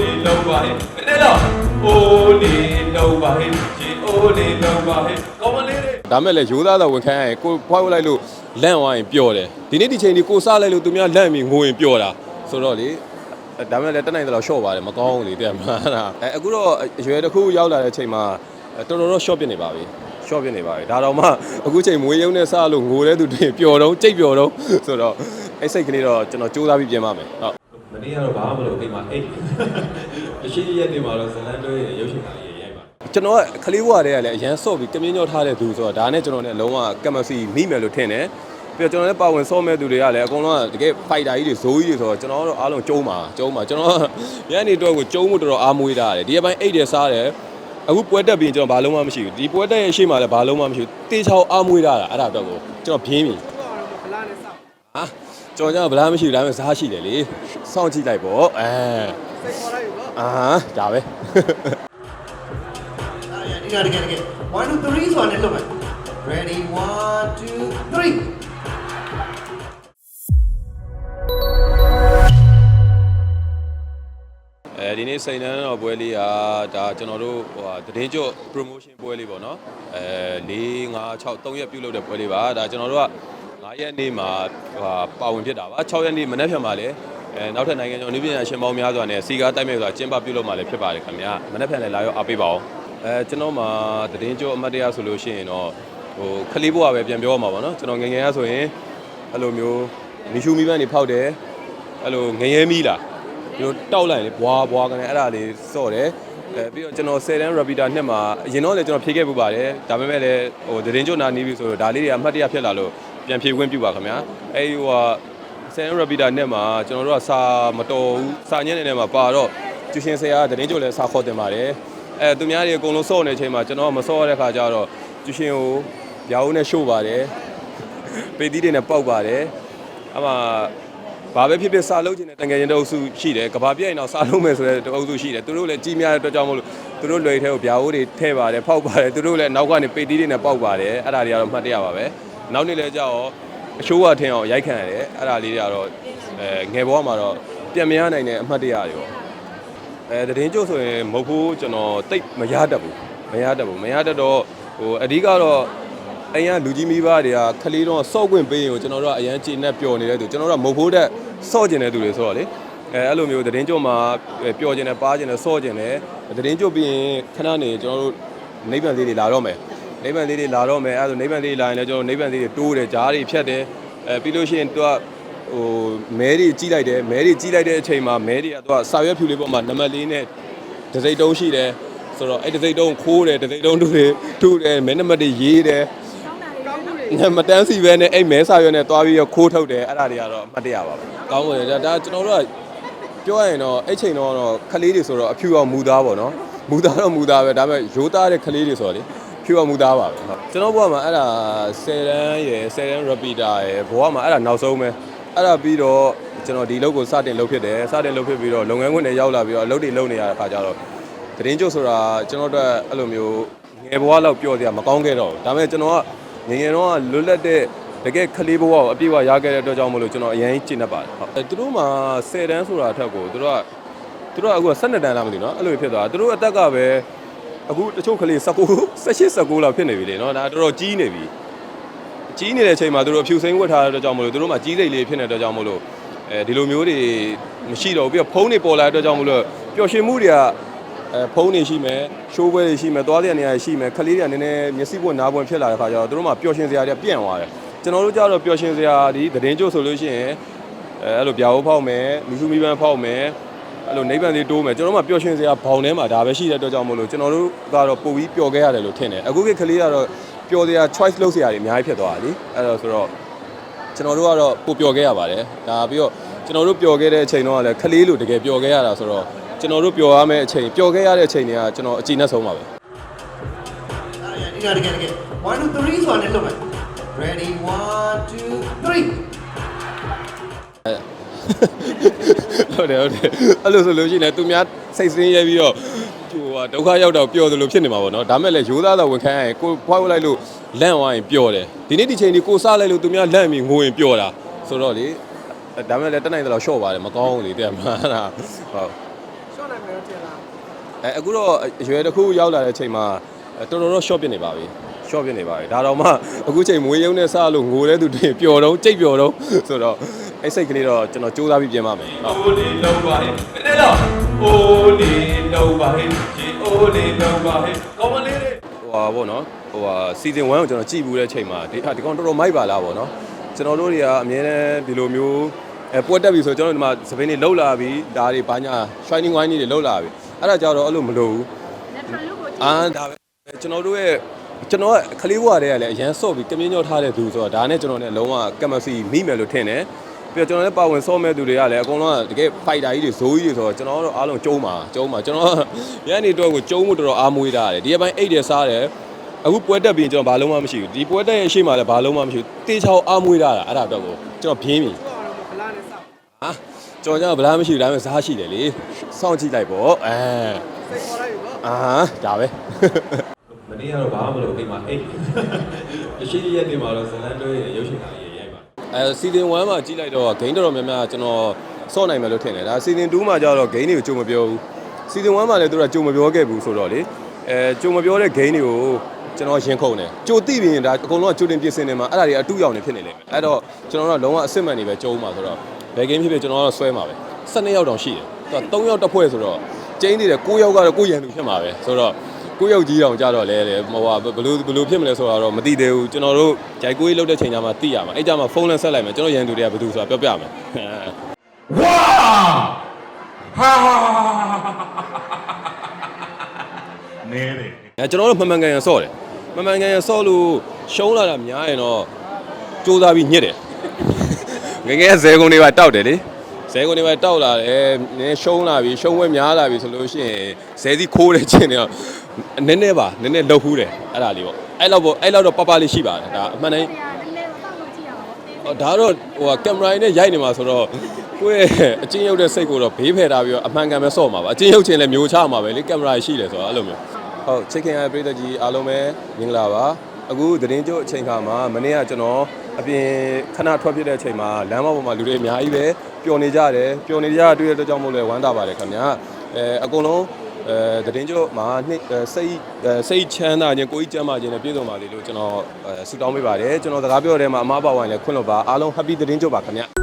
လေးလုံးပါဟဲ့နည်းတော့အိုးလေးလုံးပါဟဲ့ရေအိုးလေးလုံးပါဟဲ့ကောင်းမလေးတွေဒါမဲ့လည်းရိုးသားသာဝန်ခံရရင်ကိုဖွားဝလိုက်လို့လန့်သွားရင်ပျော်တယ်ဒီနေ့ဒီချိန်ဒီကိုစားလိုက်လို့သူများလန့်ပြီးငိုရင်ပျော်တာဆိုတော့လေဒါမဲ့လည်းတက်နိုင်တယ်လို့ရှော့ပါတယ်မကောင်းဘူးလေတဲ့မှာအဲအခုတော့အရွယ်တစ်ခုရောက်လာတဲ့အချိန်မှာတော်တော်တော့ရှော့ပြစ်နေပါပြီရှော့ပြစ်နေပါပြီဒါတော့မှအခုချိန်မွေးရုံနဲ့စားလို့ငိုတဲ့သူတွေပျော်တော့ကြိတ်ပျော်တော့ဆိုတော့အဲ့စိတ်ကလေးတော့ကျွန်တော်စူးစမ်းပြီးပြင်ပါမယ်ဟုတ်မ နေ့ကတော့ဘာမှမလုပ်အိမ်မှာအိတ်အရှိရက်နေမှာတော့ဇလန်တွဲရုပ်ရှင်ပါရေးရိုက်ပါကျွန်တော်ကခလေးဘွားတွေကလည်းအရန်ဆော့ပြီးကမြင်းညောထားတဲ့သူဆိုတော့ဒါနဲ့ကျွန်တော်နဲ့လုံးဝကမ္မစီမိမယ်လို့ထင်တယ်ပြီးတော့ကျွန်တော်လည်းပါဝင်ဆော့မဲ့သူတွေကလည်းအကုန်လုံးကတကယ်ဖိုက်တာကြီးတွေဇိုးကြီးတွေဆိုတော့ကျွန်တော်တို့အားလုံးကျုံးပါကျုံးပါကျွန်တော်ညနေတော့ကိုကျုံးမှုတော်တော်အားမွေးတာတယ်ဒီအပိုင်းအိတ်တယ်စားတယ်အခုပွဲတက်ပြီးကျွန်တော်ဘာလုံးမှမရှိဘူးဒီပွဲတက်ရဲ့အရှိမှလည်းဘာလုံးမှမရှိဘူးတေချောင်းအားမွေးတာအဲ့ဒါတော့ကိုကျွန်တော်ပြင်းပြီဟာ ကျွန်တော်ကဗလားမရှိဘူးဒါပေမဲ့စားရှိတယ်လေစောင့်ကြည့်လိုက်ပေါ့အဲအာဒါပဲဒီကဒီကဒီက1 2 3ဆိုတာနဲ့လုပ်မယ် ready 1 2 3အဲဒီနေ့စိန်နှန်းတော်ပွဲလေးကဒါကျွန်တော်တို့ဟိုဟာသတင်းကျွတ် promotion ပွဲလေးပေါ့နော်အဲ4 5 6 3ရက်ပြုလုပ်တဲ့ပွဲလေးပါဒါကျွန်တော်တို့က 9ရက်နေ့မှာဟိုဟာပါဝင်ဖြစ်တာပါ6ရက်နေ့မနေ့ဖြန်မှာလည်းအဲနောက်ထပ်နိုင်ငံကျော်နည်းပညာရှင်ပေါင်းများစွာနဲ့စီကားတိုက်မဲ့ဆိုတာကျင်းပပြုလုပ်မှာလည်းဖြစ်ပါတယ်ခင်ဗျာမနေ့ဖြန်လည်းလာရောက်အားပေးပါအောင်အဲကျွန်တော်မှာသတင်းကျွတ်အမှတ်တရဆိုလို့ရှိရင်တော့ဟိုခလေးဘွားပဲပြန်ပြောရမှာပေါ့နော်ကျွန်တော်ငယ်ငယ်ကဆိုရင်အဲ့လိုမျိုးမီရှူမီပန်းနေဖောက်တယ်အဲ့လိုငရဲမီးလားဒီလိုတောက်လိုက်လေဘွားဘွားကနေအဲ့ဒါလေးစော့တယ်အဲပြီးတော့ကျွန်တော်10တန်း repeater နှစ်မှာအရင်တော့လည်းကျွန်တော်ဖြည့်ခဲ့ပူပါတယ်ဒါပေမဲ့လည်းဟိုသတင်းကြွနာနေပြီဆိုတော့ဒါလေးတွေအမှတ်တရဖြစ်လာလို့ ပြန်ဖြည့်ခွင့်ပြုပါခင်ဗျာအဲဒီဟိုဟာ10တန်း repeater နှစ်မှာကျွန်တော်တို့ကစာမတော်ဘူးစာညက်နေနေမှာပါတော့ကျူရှင်ဆရာကသတင်းကြွလည်းစာခေါ်တင်ပါတယ်အဲသူများတွေအကုန်လုံးစော့နေတဲ့အချိန်မှာကျွန်တော်ကမစော့ရတဲ့ခါကျတော့ကျူရှင်ကိုဗျာဦးနဲ့ရှို့ပါတယ်ပေတီးတွေနဲ့ပေါက်ပါတယ်အမှဘာပဲဖြစ်ဖြစ်စာလုံးခြင်းတဲ့တန်ငယ်ရင်တအုပ်စုရှိတယ်ကဘာပြည့်ရင်တော့စာလုံးမယ်ဆိုတဲ့တအုပ်စုရှိတယ်သူတို့လည်းကြီးများတဲ့အတွက်ကြောင့်မလို့သူတို့လွယ်ထဲကိုဗျာအိုးတွေထည့်ပါတယ်ဖောက်ပါတယ်သူတို့လည်းနောက်ကနေပေတီးတွေနဲ့ပေါက်ပါတယ်အဲ့ဒါတွေကတော့မှတ်တရပါပဲ နောက်နေ့လည်းကြောက်အရှိုးကထင်းအောင်ရိုက်ခံရတယ်အဲ့ဒါလေးတွေကတော့အဲငယ်ဘဝမှာတော့ပြန်မရနိုင်တဲ့အမှတ်တရတွေပေါ့အဲတရင်ကျုပ်ဆိုရင်မဟုတ်ဘူးကျွန်တော်တိတ်မရတတ်ဘူးမရတတ်ဘူးမရတတ်တော့ဟိုအဓိကတော့အိမ်ကလူကြီးမိဘတွေကခလေးတော့စော့ခွင့်ပေးရင်ကိုကျွန်တော်တို့ကအရန်ကြည်နဲ့ပျော်နေတဲ့သူကျွန်တော်တို့ကမဟုတ်ဘူးတဲ့စော့ကျင်တဲ့သူတွေဆိုတော့လေအဲအဲ့လိုမျိုးသတင်းကြွမှာပျော်ကျင်တယ်ပါကျင်တယ်စော့ကျင်တယ်သတင်းကြွပြီးရင်ခဏနေကျွန်တော်တို့နိဗ္ဗာန်လေးတွေလာတော့မယ် နိဗ္ဗာန်လေးတွေလာတော့မယ်အဲ့ဒါဆိုနိဗ္ဗာန်လေးလာရင်လည်းကျွန်တော်နိဗ္ဗာန်လေးတွေတိုးတယ်ဂျားတွေဖြတ်တယ်အဲပြီးလို့ရှိရင်သူကဟိုမဲတွေကြီးလိုက်တယ်မဲတွေကြီးလိုက်တဲ့အချိန်မှာမဲတွေကသူကစာရွက်ဖြူလေးပေါ်မှာနံပါတ်လေးနဲ့ဒစိတ်တုံးရှိတယ်ဆိုတော့အဲ့ဒစိတ်တုံးခိုးတယ်ဒစိတ်တုံးတူတယ်တူတယ်မဲနံပါတ်တွေရေးတယ်မတန်းစီပဲနဲ့အဲ့မဲစာရွက်နဲ့သွားပြီးတော့ခိုးထုတ်တယ်အဲ့ဒါတွေကတော့အမှတ်တရပါပဲ။ကောင်းပါတယ်ဒါဒါကျွန်တော်တို့ကပြောရရင်တော့အဲ့ချိန်တော့တော့ခလေးတွေဆိုတော့အဖြူအောင်မူသားပေါ့နော်။မူသားတော့မူသားပဲဒါပေမဲ့ရိုးသားတဲ့ခလေးတွေဆိုတော့လေ ဖြူအောင်မူသားပါပဲဟုတ်ကျွန်တော်ဘဝမှာအဲ့ဒါ10တန်းရယ်10တန်း repeater ရယ်ဘဝမှာအဲ့ဒါနောက်ဆုံးပဲအဲ့ဒါပြီးတော့ကျွန်တော်ဒီလုပ်ကိုစတင်လုပ်ဖြစ်တယ်စတင်လုပ်ဖြစ်ပြီးတော့လုပ်ငန်းခွင်တွေရောက်လာပြီးတော့အလုပ်တွေလုပ်နေရတဲ့အခါကျတော့သတင်းကြုတ်ဆိုတာကျွန်တော်တို့အဲ့လိုမျိုးငယ်ဘဝလောက်ပြောစရာမကောင်းခဲ့တော့ဘူးဒါပေမဲ့ကျွန်တော်က ငယ်ငယ်တော့လွတ်လပ်တဲ့တကယ်ခလေးဘဝကိုအပြည့်အဝရခဲ့တဲ့အတွက်ကြောင့်မလို့ကျွန်တော်အရင်ကျင့်တတ်ပါတယ်ဟုတ်အဲသူတို့မှာ10တန်းဆိုတာအထက်ကိုသူတို့ကသူတို့ကအခု12တန်းလားမသိဘူးเนาะအဲ့လိုဖြစ်သွားတာသူတို့အသက်ကပဲ အခုတချို့ကလေး19 18 19လောက်ဖြစ်နေပြီလေနော်ဒါတော်တော်ကြီးနေပြီကြီးနေတဲ့အချိန်မှာတို့အဖြူစိမ်းဝတ်ထားတဲ့အတွက်ကြောင့်မလို့တို့မှကြီးစိတ်လေးဖြစ်နေတဲ့အတွက်ကြောင့်မလို့အဲဒီလိုမျိုးတွေမရှိတော့ဘူးပြီးတော့ဖုန်းတွေပေါ်လာတဲ့အတွက်ကြောင့်မလို့ပျော်ရွှင်မှုတွေကအဲဖုန်းတွေရှိမယ်ရှိုးပွဲတွေရှိမယ်သွားတဲ့နေရာတွေရှိမယ်ခလေးတွေကနည်းနည်းမျက်စိပွင့်နားပွင့်ဖြစ်လာတဲ့ခါကျတော့တို့မှပျော်ရွှင်စရာတွေပြန့်သွားတယ်ကျွန်တော်တို့ကြတော့ပျော်ရွှင်စရာဒီသတင်းကြို့ဆိုလို့ရှိရင်အဲအဲ့လိုပြာဝဖောက်မယ်မိစုမိပန်းဖောက်မယ် အဲ့လိုနိဗ္ဗာန်လေးတိုးမယ်ကျွန်တော်တို့မှပျော်ရွှင်စရာဘောင်ထဲမှာဒါပဲရှိတဲ့အတွက်ကြောင့်မလို့ကျွန်တော်တို့ကတော့ပို့ပြီးပျော်ခဲ့ရတယ်လို့ထင်တယ်အခုခေတ်ခလေးကတော့ပျော်စရာ choice လုပ်စရာတွေအများကြီးဖြစ်သွားတာလीအဲ့တော့ဆိုတော့ကျွန်တော်တို့ကတော့ပို့ပျော်ခဲ့ရပါတယ်ဒါပြီးတော့ကျွန်တော်တို့ပျော်ခဲ့တဲ့အချိန်တော့လည်းခလေးလိုတကယ်ပျော်ခဲ့ရတာဆိုတော့ကျွန်တော်တို့ပျော်ရမယ့်အချိန်ပျော်ခဲ့ရတဲ့အချိန်တွေကကျွန်တော်အကြည့်နဲ့ဆုံးပါပဲဒီကဒီကဒီက1 2 3ဆိုတာနဲ့လုပ်မယ် ready 1 2 3 ဟုတ်တယ်ဟုတ်တယ်အဲ့လိုဆိုလို့ရှိရင်လည်းသူများစိတ်ဆင်းရဲပြီးတော့ဟိုဟာဒုက္ခရောက်တော့ပျော်သလိုဖြစ်နေမှာပေါ့နော်ဒါမဲ့လည်းရိုးသားသာဝန်ခံရရင်ကိုဖွားဝလိုက်လို့လန့်သွားရင်ပျော်တယ်ဒီနေ့ဒီချိန်ဒီကိုစားလိုက်လို့သူများလန့်ပြီးငိုရင်ပျော်တာဆိုတော့လေဒါမဲ့လည်းတက်နိုင်တယ်လို့ရှော့ပါတယ်မကောင်းဘူးလေတဲ့မှာဟုတ်နိုင်မယ်လို့ထင်လားအဲအခုတော့အရွယ်တစ်ခုရောက်လာတဲ့အချိန်မှာအဲတော်တော်တော့ short ပြစ်နေပါပြီ short ပြစ်နေပါပြီဒါတော့မှအခုချိန်မွေးရုံနဲ့စလို့ငိုတဲ့သူတွေပျော်တော့ကြိတ်ပျော်တော့ဆိုတော့ အဲ့စိတ်ကလေးတော့ကျွန်တော်စူးစမ်းပြီးပြင်ပါမယ်ဟုတ်အိုးလေးလုံးပါဟဲ့ဘယ်နဲ့တော့အိုးလေးလုံးပါဟဲ့ဒီအိုးလေးလုံးပါဟဲ့ကောင်းမလေးတွေဟိုဟာပေါ့နော်ဟိုဟာ season 1ကိုကျွန်တော်ကြည့်ဘူးတဲ့အချိန်မှာဒီဟာဒီကောင်တော်တော်မိုက်ပါလားပေါ့နော်ကျွန်တော်တို့တွေကအများနဲ့ဒီလိုမျိုးအဲပွက်တက်ပြီဆိုကျွန်တော်ဒီမှာစပင်းတွေလှုပ်လာပြီဒါတွေဘာညာ shining wine တွေလှုပ်လာပြီအဲ့ဒါကြတော့အဲ့လိုမလို့ဘူး natural look ကိုအာဒါပဲကျွန်တော်တို့ရဲ့ကျွန်တော်ကခလေးဘွားတွေကလည်းအရန်ဆော့ပြီးကမင်းညောထားတဲ့သူဆိုတော့ဒါနဲ့ကျွန်တော်နဲ့လုံးဝကမစီမိမယ်လို့ထင်တယ် ပြီးတော့ကျွန်တော်လည်းပါဝင်ဆော့မဲ့သူတွေကလည်းအကုန်လုံးကတကယ် fighter ကြီးတွေဇိုးကြီးတွေဆိုတော့ကျွန်တော်တို့အားလုံးကျုံးပါကျုံးပါကျွန်တော်ကရန်နေတော့ကိုကျုံးမှုတော်တော်အားမွေးတာတယ်ဒီအပိုင်းအိတ်တယ်စားတယ်အခုပွဲတက်ပြီးကျွန်တော်ဘာလုံးမှမရှိဘူးဒီပွဲတက်ရဲ့အရှိမှလည်းဘာလုံးမှမရှိဘူးတေချောင်းအားမွေးတာအဲ့ဒါတော့ကိုကျွန်တော်ပြင်းပြီသူကတော့ဗလာနဲ့စောက်ဟာကျွန်တော်ကျတော့ဗလားမရှိဘူးဒါပေမဲ့ဇားရှိတယ်လေစောင့်ကြည့်လိုက်ပေါ့အဲစိတ်ခေါ်လိုက်ပြီပေါ့အာဒါပဲမနေ့ကတော့ဘာမှမလုပ်အိမ်မှာအိတ်အရှိရက်နေမှာတော့ဇလန်တွဲရဲ့ရုပ်ရှင်ကားရေးရိုက်ပါ အဲစီဇန်1မှာကြည့်လိုက်တော့ဂိမ်းတော်တော်များများကျွန်တော်စော့နိုင်မယ်လို့ထင်တယ်ဒါစီဇန်2မှာကျတော့ဂိမ်းတွေကိုကြုံမပြောဘူးစီဇန်1မှာလည်းသူကကြုံမပြောခဲ့ဘူးဆိုတော့လေအဲကြုံမပြောတဲ့ဂိမ်းတွေကိုကျွန်တော်ရင်ခုန်တယ်ကြိုသိပြီးရင်ဒါအကုန်လုံးကကြိုတင်ပြင်ဆင်နေမှာအဲ့ဒါတွေအတူရောင်နေဖြစ်နေလိမ့်မယ်အဲ့တော့ကျွန်တော်တို့ကလုံးဝအစ်စ်မှန်နေပဲကြုံမှာဆိုတော့ဘယ်ဂိမ်းဖြစ်ဖြစ်ကျွန်တော်ကတော့ဆွဲမှာပဲ12ယောက်တောင်ရှိတယ်သူက3ယောက်တစ်ဖွဲ့ဆိုတော့ကျင်းနေတယ်9ယောက်ကတော့ကိုယ့်ရန်သူဖြစ်မှာပဲဆိုတော့ ကိုယ့်ယောက်ကြီးအောင်ကြတော့လဲလေဟိုဟာဘယ်လိုဘယ်လိုဖြစ်မလဲဆိုတာတော့မသိသေးဘူးကျွန်တော်တို့ဂျိုက်ကိုကြီးလောက်တဲ့ချိန်ကျမှသိရမှာအဲ့ကြမှာဖုန်းလန်းဆက်လိုက်မယ်ကျွန်တော်ရန်သူတွေကဘယ်သူဆိုတာပြောပြမယ်ဝါဟာနေတယ်အဲကျွန်တော်တို့မှန်မှန်ကန်ကန်ဆော့တယ်မှန်မှန်ကန်ကန်ဆော့လို့ရှုံးလာတာများရင်တော့စူးစမ်းပြီးညစ်တယ်ငယ်ငယ်ဇဲကုန်းတွေပါတောက်တယ်လေဇဲကုန်းတွေပါတောက်လာတယ်နည်းရှုံးလာပြီရှုံးဝဲများလာပြီဆိုလို့ရှိရင်ဇဲစီခိုးတဲ့ချင်းတွေတော့ နည်းနည်းပါနည်းနည်းလှုပ်ဖူးတယ်အဲ့ဒါလေးပေါ့အဲ့လောက်ပေါ့အဲ့လောက်တော့ပပလေးရှိပါတယ်ဒါအမှန်တမ်းနည်းနည်းတော့တောက်လို့ကြည့်ရအောင်။ဟောဒါတော့ဟိုကကင်မရာနဲ့ရိုက်နေမှာဆိုတော့ကိုယ့်ရဲ့အချင်းရုပ်တဲ့စိတ်ကိုတော့ဘေးဖယ်ထားပြီးတော့အမှန်ကန်ပဲဆော့မှာပါအချင်းရုပ်ချင်းလည်းမျိုးချမှာပဲလေကင်မရာရှိတယ်ဆိုတော့အဲ့လိုမျိုးဟုတ်ချစ်ခင်ရတဲ့ပြည်သက်ကြီးအားလုံးပဲမင်္ဂလာပါအခုသတင်းကြိုအချိန်ခါမှာမနေ့ကကျွန်တော်အပြင်ခဏထွက်ဖြစ်တဲ့အချိန်မှာလမ်းမပေါ်မှာလူတွေအများကြီးပဲပျော်နေကြတယ်ပျော်နေကြတွေ့ရတဲ့အတွက်ကြောင့်မို့လဲဝမ်းသာပါတယ်ခင်ဗျာအဲအကုန်လုံး အဲသတင်းကြိုမှာနှစ်အဲစိတ်အဲစိတ်ချမ်းသာခြင်းကိုယ်ကြီးကျမ်းမာခြင်းနဲ့ပြည့်စုံပါစေလို့ကျွန်တော်အဲဆုတောင်းပေးပါတယ်ကျွန်တော်စကားပြောတဲ့မှာအမားပါဝိုင်းလည်းခွင့်လွှတ်ပါအားလုံး happy သတင်းကြိုပါခင်ဗျာ